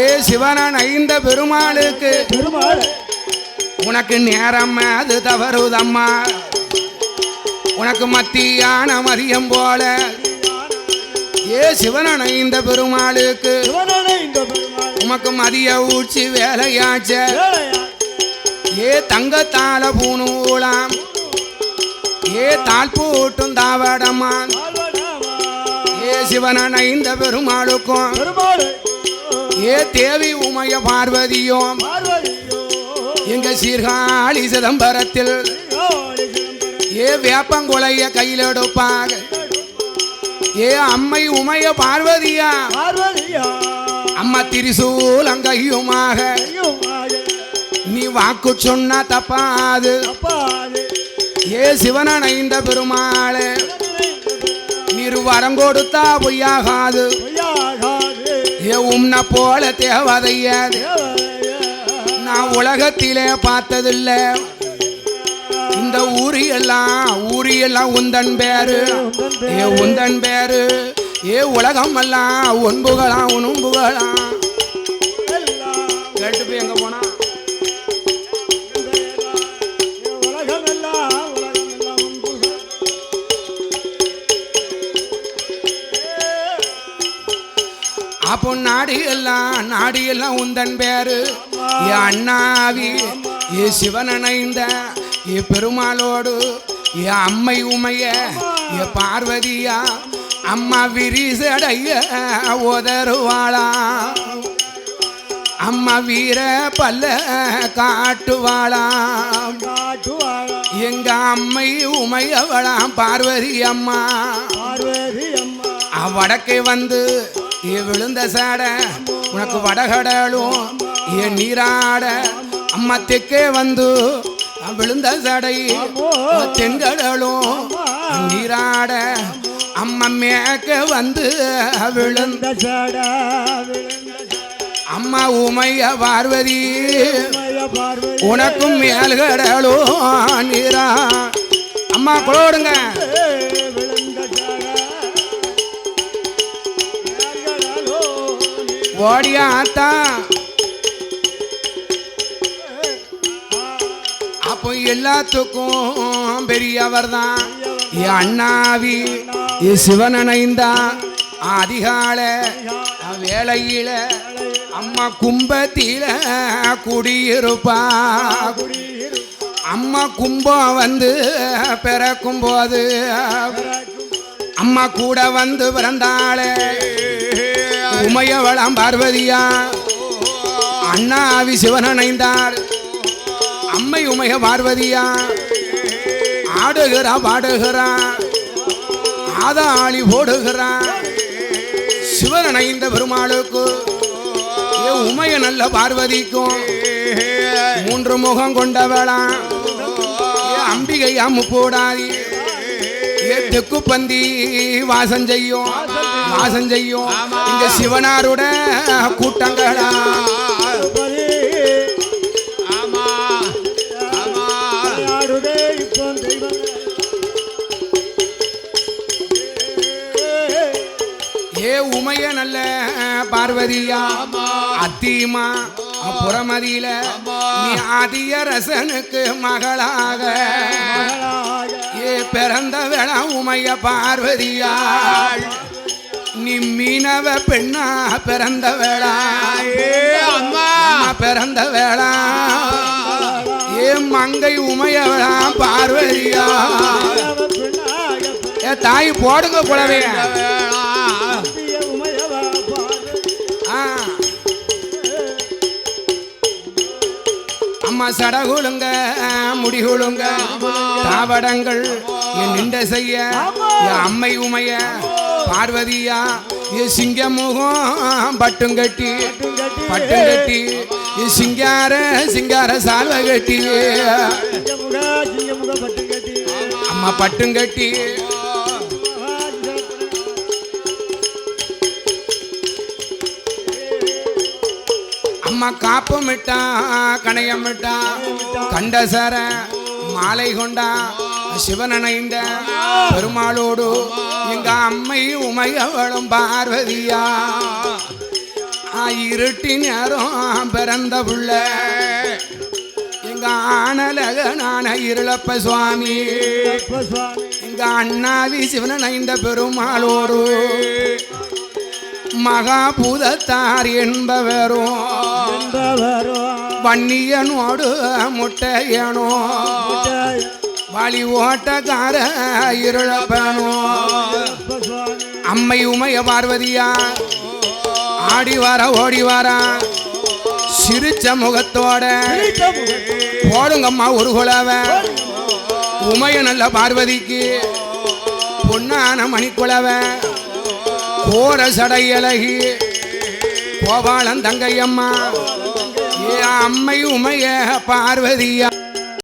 ஏ சிவனன் ஐந்த பெருமாளுக்கு. பெருமாள். உனக்கு நேரம் அது தவறுதம்மா. உனக்கு மத்தியான மதியம் போல. ஏ சிவனன் ஐந்த பெருமாளுக்கு. உமக்கு மதிய ஊச்சி வேலையாச்ச. வேலையா ஏ தங்கத்தால பூணூலாம் ஏ தாழ் பூட்டும் தாவடமான். ஏ சிவனன் ஐந்த பெருமாளுக்கும். பெருமாள். ஏ தேவி உமைய பார்வதியும் பார்வதியோ. எங்க சீர்காழி சிதம்பரத்தில். ஏ வேப்பங்குலைய கையில் எடுப்பாங்க ஏ அம்மை உமைய பார்வதியா. அம்மா திரிசூலங்கையுமாக நீ வாக்கு சொன்னா தப்பாது. ஏ சிவனனைந்த பெருமாளே. நீர் வரம் கொடுத்தா பொய்யாகாது. ஏ உம்ன போல தேவதைய. நான் உலகத்திலே பார்த்ததில்ல. இந்த ஊரியெல்லாம் ஊரியெல்லாம் உந்தன் பேரு. ஏ உந்தன் பேரு. ஏ உலகம் எல்லாம் ஒன்புகளாம் உணும்புகளாம் கேட்டு போய் எங்க அப்போ நாடி எல்லாம் நாடி எல்லாம் உந்தன் பேரு. ஏ அண்ணாவி ஏ சிவனனைந்த ஏ பெருமாளோடு ஏ அம்மை உமைய ஏ பார்வதியா அம்மா விரிசடைய உதருவாளா அம்மா வீர பல்ல காட்டுவாளா. எங்க அம்மை உமையவளாம் பார்வதி அம்மா. பார்வதி அம்மா. ஆ, வடக்கே வந்து ஏ விழுந்த சாட உனக்கு வடகடலும் ஏ நீராட அம்மா தெற்கே வந்து விழுந்த சடை தென்கடலும் நீராட அம்மா மேக்க வந்து விழுந்த சடா அம்மா உமைய பார்வதி உனக்கும் மேல்கடலும் நீரா. அம்மா குளோடுங்க நீ ஓடியாத்தா அப்போ எல்லாத்துக்கும் பெரியவர் தான் என் அண்ணாவி எ சிவனனைந்தா அதிகால வேலையில அம்மா கும்பத்தில குடியிருப்பா. அம்மா கும்பம் வந்து பிறக்கும் போது அம்மா கூட வந்து பிறந்தாளே. உமையவளாம் பார்வதியா? அண்ணாவி சிவனனைந்தாள் அம்மை உமைய பார்வதியா? ஆடுகிறா பாடுகிறா? ஆதாளி போடுகிறா? சிவனனைந்த பெருமாளுக்கு உமைய நல்ல பார்வதிக்கும் மூன்று முகம் கொண்டவளா? ஏ முப்போடாதி ஏ தெக்கு பந்தி வாசம் செய்யும். வாசம் செய்யும். இங்க சிவனாருட கூட்டங்களா? ஏ உமைய நல்ல பார்வதியா அத்திமா புறமதியில நீ ஆதிய ரசனுக்கு மகளாக. ஏ பிறந்த வேளா உமைய பார்வதியா நீ மீனவ பெண்ணா பிறந்த வேளா ஏ அம்மா. பிறந்த வேளா ஏ மங்கை உமையவளா பார்வதியா? ஏ தாய் போடுங்க ஆ. அம்மா சடகுலுங்க முடிகுலுங்க. தாவடங்கள் என் நின்ற செய்ய. என் அம்மை உமைய. பார்வதியா சிங்க முகம் பட்டும் கட்டி பட்டும் கட்டி சிங்கார சிங்கார சால்வ கட்டி. அம்மா பட்டும் கட்டி. அம்மா காப்பு மிட்டா கணையம் மிட்டா கண்டசர மாலை கொண்டா சிவனனைந்த பெருமாளோடு எங்க அம்மை உமையவளும் பார்வதியா. ஆ, இருட்டி நேரம் பிறந்த புள்ள. எங்க ஆனலகனான இருளப்ப சுவாமி. எங்க அண்ணாவி சிவனன் ஐந்த பெருமாளோடு. மகாபூதத்தார் என்பவரும். வன்னியனோடு முட்டையனோ. முட்டாய் வழி ஓட்டக்கார இருளப்பனோ. அம்மை உமைய பார்வதியா ஆடி வர ஓடி வர. சிரிச்ச முகத்தோட போடுங்கம்மா ஒரு குலவ உமைய நல்ல பார்வதிக்கு பொன்னான மணிக்குலவ கோர சடையழகி கோபாலன் தங்கையம்மா. அம்மை உமைய பார்வதியா